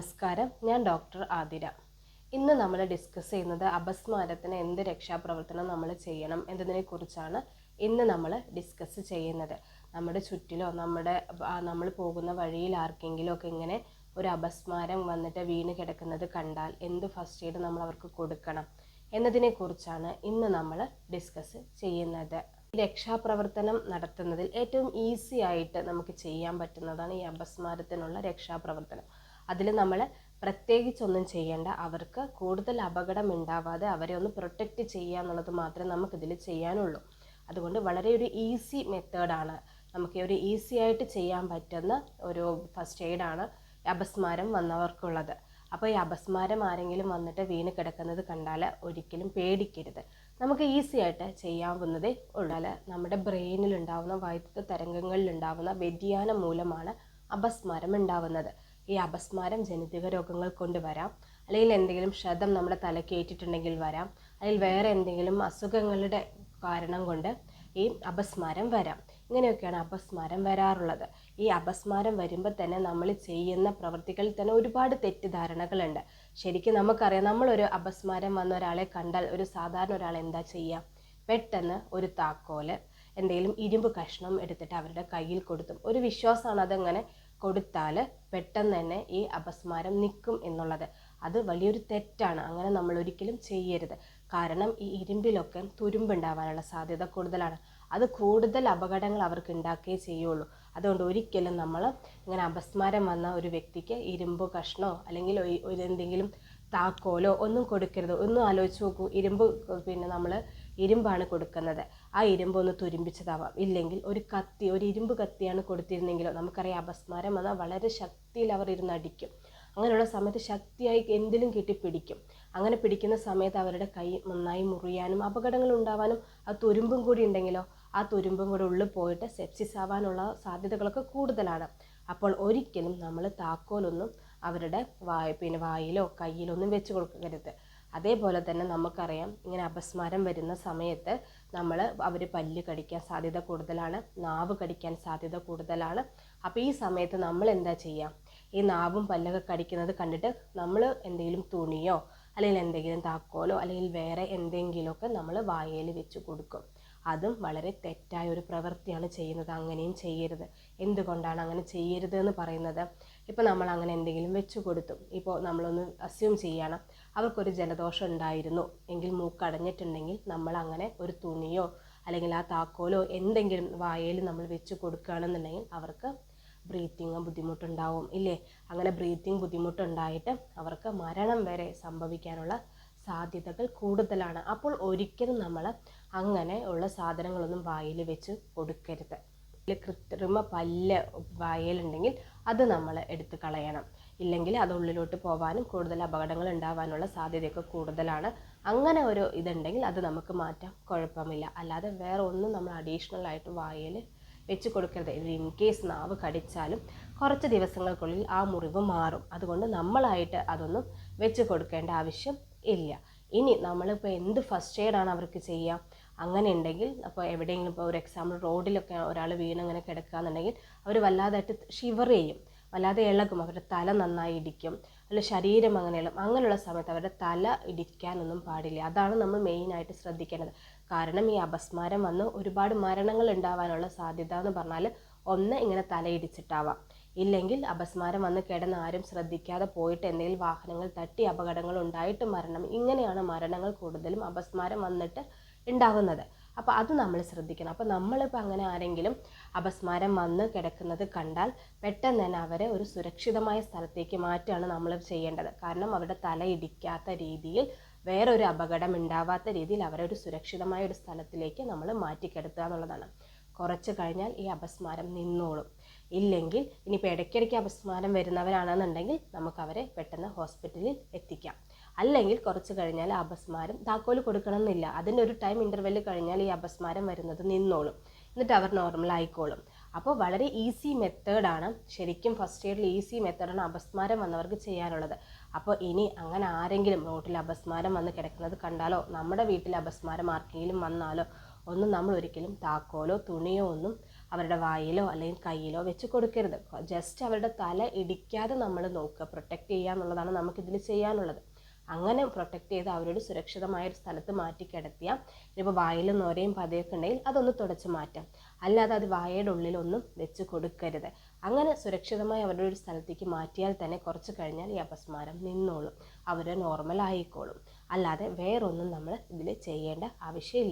നമസ്കാരം. ഞാൻ ഡോക്ടർ ആതിര. ഇന്ന് നമ്മൾ ഡിസ്കസ് ചെയ്യുന്നത് അപസ്മാരത്തിന് എന്ത് രക്ഷാപ്രവർത്തനം നമ്മൾ ചെയ്യണം എന്നതിനെ കുറിച്ചാണ് ഇന്ന് നമ്മൾ ഡിസ്കസ് ചെയ്യുന്നത്. നമ്മുടെ ചുറ്റിലോ നമ്മുടെ നമ്മൾ പോകുന്ന വഴിയിൽ ആർക്കെങ്കിലും ഒക്കെ ഇങ്ങനെ ഒരു അപസ്മാരം വന്നിട്ട് വീണ് കിടക്കുന്നത് കണ്ടാൽ എന്ത് ഫസ്റ്റ് എയ്ഡ് നമ്മൾ അവർക്ക് കൊടുക്കണം എന്നതിനെക്കുറിച്ചാണ് ഇന്ന് നമ്മൾ ഡിസ്കസ് ചെയ്യുന്നത്. രക്ഷാപ്രവർത്തനം നടത്തുന്നതിൽ ഏറ്റവും ഈസി ആയിട്ട് നമുക്ക് ചെയ്യാൻ പറ്റുന്നതാണ് ഈ അപസ്മാരത്തിനുള്ള രക്ഷാപ്രവർത്തനം. അതിൽ നമ്മൾ പ്രത്യേകിച്ചൊന്നും ചെയ്യേണ്ട അവർക്ക് കൂടുതൽ അപകടം ഉണ്ടാവാതെ അവരെ ഒന്ന് പ്രൊട്ടക്റ്റ് ചെയ്യുക എന്നുള്ളത് മാത്രമേ നമുക്കിതിൽ ചെയ്യാനുള്ളൂ. അതുകൊണ്ട് വളരെ ഒരു ഈസി മെത്തേഡാണ് നമുക്ക് ഒരു ഈസി ആയിട്ട് ചെയ്യാൻ പറ്റുന്ന ഒരു ഫസ്റ്റ് എയ്ഡാണ് അപസ്മാരം വന്നവർക്കുള്ളത്. അപ്പോൾ ഈ അപസ്മാരം ആരെങ്കിലും വന്നിട്ട് വീണ് കിടക്കുന്നത് കണ്ടാൽ ഒരിക്കലും പേടിക്കരുത്. നമുക്ക് ഈസി ആയിട്ട് ചെയ്യാവുന്നതേ ഉള്ളാൽ നമ്മുടെ ബ്രെയിനിലുണ്ടാവുന്ന വൈദ്യുത തരംഗങ്ങളിലുണ്ടാവുന്ന വ്യതിയാനം മൂലമാണ് അപസ്മാരം ഉണ്ടാവുന്നത്. ഈ അപസ്മാരം ജനിതക രോഗങ്ങൾ കൊണ്ട് വരാം. അല്ലെങ്കിൽ എന്തെങ്കിലും ക്ഷതം നമ്മുടെ തലയ്ക്ക് ഏറ്റിട്ടുണ്ടെങ്കിൽ വരാം. അല്ലെങ്കിൽ വേറെ എന്തെങ്കിലും അസുഖങ്ങളുടെ കാരണം കൊണ്ട് ഈ അപസ്മാരം വരാം. ഇങ്ങനെയൊക്കെയാണ് അപസ്മാരം വരാറുള്ളത്. ഈ അപസ്മാരം വരുമ്പോൾ തന്നെ നമ്മൾ ചെയ്യുന്ന പ്രവൃത്തികളിൽ തന്നെ ഒരുപാട് തെറ്റിദ്ധാരണകളുണ്ട്. ശരിക്കും നമുക്കറിയാം നമ്മളൊരു അപസ്മാരം വന്ന ഒരാളെ കണ്ടാൽ ഒരു സാധാരണ ഒരാൾ എന്താ ചെയ്യുക? പെട്ടെന്ന് ഒരു താക്കോൽ എന്തെങ്കിലും ഇരുമ്പ് കഷ്ണം എടുത്തിട്ട് അവരുടെ കയ്യിൽ കൊടുത്തും. ഒരു വിശ്വാസമാണ് അതങ്ങനെ? കൊടുത്താൽ പെട്ടെന്ന് തന്നെ ഈ അപസ്മാരം നിൽക്കും എന്നുള്ളത്. അത് വലിയൊരു തെറ്റാണ്. അങ്ങനെ നമ്മൾ ഒരിക്കലും ചെയ്യരുത്. കാരണം ഈ ഇരുമ്പിലൊക്കെ തുരുമ്പുണ്ടാവാനുള്ള സാധ്യത കൂടുതലാണ്. അത് കൂടുതൽ അപകടങ്ങൾ അവർക്ക് ഉണ്ടാക്കുകയേ ചെയ്യുള്ളൂ. അതുകൊണ്ട് ഒരിക്കലും നമ്മൾ ഇങ്ങനെ അപസ്മാരം വന്ന ഒരു വ്യക്തിക്ക് ഇരുമ്പ് കഷ്ണോ അല്ലെങ്കിൽ എന്തെങ്കിലും താക്കോലോ ഒന്നും കൊടുക്കരുത്. ഒന്നും ആലോചിച്ച് നോക്കൂ. ഇരുമ്പ് പിന്നെ നമ്മൾ ഇരുമ്പാണ് കൊടുക്കുന്നത്. ആ ഇരുമ്പ് ഒന്ന് തുരുമ്പിച്ചതാവാം. ഇല്ലെങ്കിൽ ഒരു കത്തി ഒരു ഇരുമ്പ് കത്തിയാണ് കൊടുത്തിരുന്നെങ്കിലോ നമുക്കറിയാം അപസ്മാരം വന്നാൽ വളരെ ശക്തിയിൽ അവർ ഇരുന്ന് അടിക്കും. അങ്ങനെയുള്ള സമയത്ത് ശക്തിയായി എന്തിലും കിട്ടി പിടിക്കും. അങ്ങനെ പിടിക്കുന്ന സമയത്ത് അവരുടെ കൈ നന്നായി മുറിയാനും അപകടങ്ങൾ ഉണ്ടാവാനും ആ തുരുമ്പും കൂടി ഉണ്ടെങ്കിലോ ആ തുരുമ്പും കൂടെ ഉള്ളിൽ പോയിട്ട് സെപ്സിസ് ആവാനുള്ള സാധ്യതകളൊക്കെ കൂടുതലാണ്. അപ്പോൾ ഒരിക്കലും നമ്മൾ താക്കോലൊന്നും അവരുടെ വായ പിന്നെ വായിലോ കയ്യിലോ ഒന്നും വെച്ച് കൊടുക്കരുത്. അതേപോലെ തന്നെ നമുക്കറിയാം ഇങ്ങനെ അപസ്മാരം വരുന്ന സമയത്ത് നമ്മൾ അവർ പല്ല് കടിക്കാൻ സാധ്യത കൂടുതലാണ് നാവ് കടിക്കാൻ സാധ്യത കൂടുതലാണ്. അപ്പോൾ ഈ സമയത്ത് നമ്മൾ എന്താ ചെയ്യുക ഈ നാവും പല്ലൊക്കെ കടിക്കുന്നത് കണ്ടിട്ട് നമ്മൾ എന്തെങ്കിലും തുണിയോ അല്ലെങ്കിൽ എന്തെങ്കിലും താക്കോലോ അല്ലെങ്കിൽ വേറെ എന്തെങ്കിലുമൊക്കെ നമ്മൾ വായയിൽ വെച്ച് കൊടുക്കും. അതും വളരെ തെറ്റായ ഒരു പ്രവൃത്തിയാണ് ചെയ്യുന്നത്. അങ്ങനെയും ചെയ്യരുത്. എന്തുകൊണ്ടാണ് അങ്ങനെ ചെയ്യരുത് എന്ന് പറയുന്നത്? ഇപ്പോൾ നമ്മൾ അങ്ങനെ എന്തെങ്കിലും വെച്ച് കൊടുത്തു. ഇപ്പോൾ നമ്മളൊന്ന് അസ്യൂം ചെയ്യണം. അവർക്കൊരു ജലദോഷം ഉണ്ടായിരുന്നു. എങ്കിൽ മൂക്കടഞ്ഞിട്ടുണ്ടെങ്കിൽ നമ്മൾ അങ്ങനെ ഒരു തുണിയോ അല്ലെങ്കിൽ ആ താക്കോലോ എന്തെങ്കിലും വായയിൽ നമ്മൾ വെച്ച് കൊടുക്കുകയാണെന്നുണ്ടെങ്കിൽ അവർക്ക് ബ്രീത്തിങ് ബുദ്ധിമുട്ടുണ്ടാവും. ഇല്ലേ? അങ്ങനെ ബ്രീത്തിങ് ബുദ്ധിമുട്ടുണ്ടായിട്ട് അവർക്ക് മരണം വരെ സംഭവിക്കാനുള്ള സാധ്യതകൾ കൂടുതലാണ്. അപ്പോൾ ഒരിക്കലും നമ്മൾ അങ്ങനെ ഉള്ള സാധനങ്ങളൊന്നും വായിൽ വെച്ച് കൊടുക്കരുത്. കൃത്രിമ പല്ല് വായയിലുണ്ടെങ്കിൽ അത് നമ്മൾ എടുത്ത് കളയണം. ഇല്ലെങ്കിൽ അത് ഉള്ളിലോട്ട് പോകാനും കൂടുതൽ അപകടങ്ങൾ ഉണ്ടാവാനുള്ള സാധ്യതയൊക്കെ കൂടുതലാണ്. അങ്ങനെ ഒരു ഇതുണ്ടെങ്കിൽ അത് നമുക്ക് മാറ്റാം. കുഴപ്പമില്ല. അല്ലാതെ വേറെ ഒന്നും നമ്മൾ അഡീഷണൽ ആയിട്ട് വായയിൽ വെച്ച് കൊടുക്കരുത്. ഇൻ കേസ് നാവ് കടിച്ചാലും കുറച്ച് ദിവസങ്ങൾക്കുള്ളിൽ ആ മുറിവ് മാറും. അതുകൊണ്ട് നമ്മളായിട്ട് അതൊന്നും വെച്ച് കൊടുക്കേണ്ട ആവശ്യം ഇല്ല. ഇനി നമ്മളിപ്പോൾ എന്ത് ഫസ്റ്റ് എയ്ഡാണ് അവർക്ക് ചെയ്യുക അങ്ങനെ ഉണ്ടെങ്കിൽ അപ്പോൾ എവിടെയെങ്കിലും ഇപ്പോൾ ഒരു എക്സാമ്പിൾ റോഡിലൊക്കെ ഒരാൾ വീണങ്ങനെ കിടക്കുകയെന്നുണ്ടെങ്കിൽ അവർ വല്ലാതായിട്ട് ഷിവർ ചെയ്യും. വല്ലാതെ ഇളകും. അവരുടെ തല നന്നായി ഇടിക്കും. അല്ല ശരീരം അങ്ങനെ ഇളകും. അങ്ങനെയുള്ള സമയത്ത് അവരുടെ തല ഇടിക്കാനൊന്നും പാടില്ല. അതാണ് നമ്മൾ മെയിനായിട്ട് ശ്രദ്ധിക്കേണ്ടത്. കാരണം ഈ അപസ്മാരം വന്ന് ഒരുപാട് മരണങ്ങൾ ഉണ്ടാവാനുള്ള സാധ്യത എന്ന് പറഞ്ഞാൽ ഒന്ന് ഇങ്ങനെ തലയിടിച്ചിട്ടാവാം. ഇല്ലെങ്കിൽ അപസ്മാരം വന്ന് കിടന്ന് ആരും ശ്രദ്ധിക്കാതെ പോയിട്ട് എന്തെങ്കിലും വാഹനങ്ങൾ തട്ടി അപകടങ്ങൾ ഉണ്ടായിട്ട് മരണം. ഇങ്ങനെയാണ് മരണങ്ങൾ കൂടുതലും അപസ്മാരം വന്നിട്ട് ഉണ്ടാകുന്നത്. അപ്പോൾ അത് നമ്മൾ ശ്രദ്ധിക്കണം. അപ്പോൾ നമ്മളിപ്പോൾ അങ്ങനെ ആരെങ്കിലും അപസ്മാരം വന്ന് കിടക്കുന്നത് കണ്ടാൽ പെട്ടെന്ന് തന്നെ അവരെ ഒരു സുരക്ഷിതമായ സ്ഥലത്തേക്ക് മാറ്റുകയാണ് നമ്മൾ ചെയ്യേണ്ടത്. കാരണം അവരുടെ തല ഇടിക്കാത്ത രീതിയിൽ വേറൊരു അപകടം ഉണ്ടാവാത്ത രീതിയിൽ അവരെ ഒരു സുരക്ഷിതമായ ഒരു സ്ഥലത്തിലേക്ക് നമ്മൾ മാറ്റിക്കിടത്തുക എന്നുള്ളതാണ്. കുറച്ച് കഴിഞ്ഞാൽ ഈ അപസ്മാരം നിന്നോളും. ഇല്ലെങ്കിൽ ഇനിയിപ്പോൾ ഇടയ്ക്കിടയ്ക്ക് അപസ്മാരം വരുന്നവരാണെന്നുണ്ടെങ്കിൽ നമുക്ക് അവരെ പെട്ടെന്ന് ഹോസ്പിറ്റലിൽ എത്തിക്കാം. അല്ലെങ്കിൽ കുറച്ച് കഴിഞ്ഞാൽ അപസ്മാരം താക്കോൽ കൊടുക്കണം എന്നില്ല അതിന്റെ ഒരു ടൈം ഇന്റർവെൽ കഴിഞ്ഞാൽ ഈ അപസ്മാരം വരുന്നത് നിന്നോളും. എന്നിട്ട് അവർ നോർമൽ ആയിക്കോളും. അപ്പോൾ വളരെ ഈസി മെത്തേഡാണ് ശരിക്കും ഫസ്റ്റ് എയ്ഡിൽ ഈസി മെത്തേഡാണ് അപസ്മാരം വന്നവർക്ക് ചെയ്യാനുള്ളത്. അപ്പോൾ ഇനി അങ്ങനെ ആരെങ്കിലും റോട്ടിൽ അപസ്മാരം വന്ന് കിടക്കുന്നത് കണ്ടാലോ നമ്മുടെ വീട്ടിൽ അപസ്മാരം ആർക്കെങ്കിലും വന്നാലോ ഒന്നും നമ്മൾ ഒരിക്കലും താക്കോലോ തുണിയോ ഒന്നും അവരുടെ വായിലോ അല്ലെങ്കിൽ കയ്യിലോ വെച്ച് കൊടുക്കരുത്. ജസ്റ്റ് അവരുടെ തല ഇടിക്കാതെ നമ്മൾ നോക്കുക. പ്രൊട്ടക്റ്റ് ചെയ്യുക എന്നുള്ളതാണ് നമുക്കിതിൽ ചെയ്യാനുള്ളത്. അങ്ങനെ പ്രൊട്ടക്റ്റ് ചെയ്ത് അവരോട് സുരക്ഷിതമായ ഒരു സ്ഥലത്ത് മാറ്റി കിടത്തിയാൽ ഇനിയിപ്പോൾ വായിൽ നോരയും പതയൊക്കെ ഉണ്ടെങ്കിൽ അതൊന്ന് തുടച്ച് മാറ്റാം. അല്ലാതെ അത് വായയുടെ ഉള്ളിലൊന്നും വെച്ച് കൊടുക്കരുത്. അങ്ങനെ സുരക്ഷിതമായി അവരുടെ ഒരു സ്ഥലത്തേക്ക് മാറ്റിയാൽ തന്നെ കുറച്ച് കഴിഞ്ഞാൽ ഈ അപസ്മാരം നിന്നോളും. അവർ നോർമൽ ആയിക്കോളും. അല്ലാതെ വേറൊന്നും നമ്മൾ ഇതിൽ ചെയ്യേണ്ട ആവശ്യമില്ല.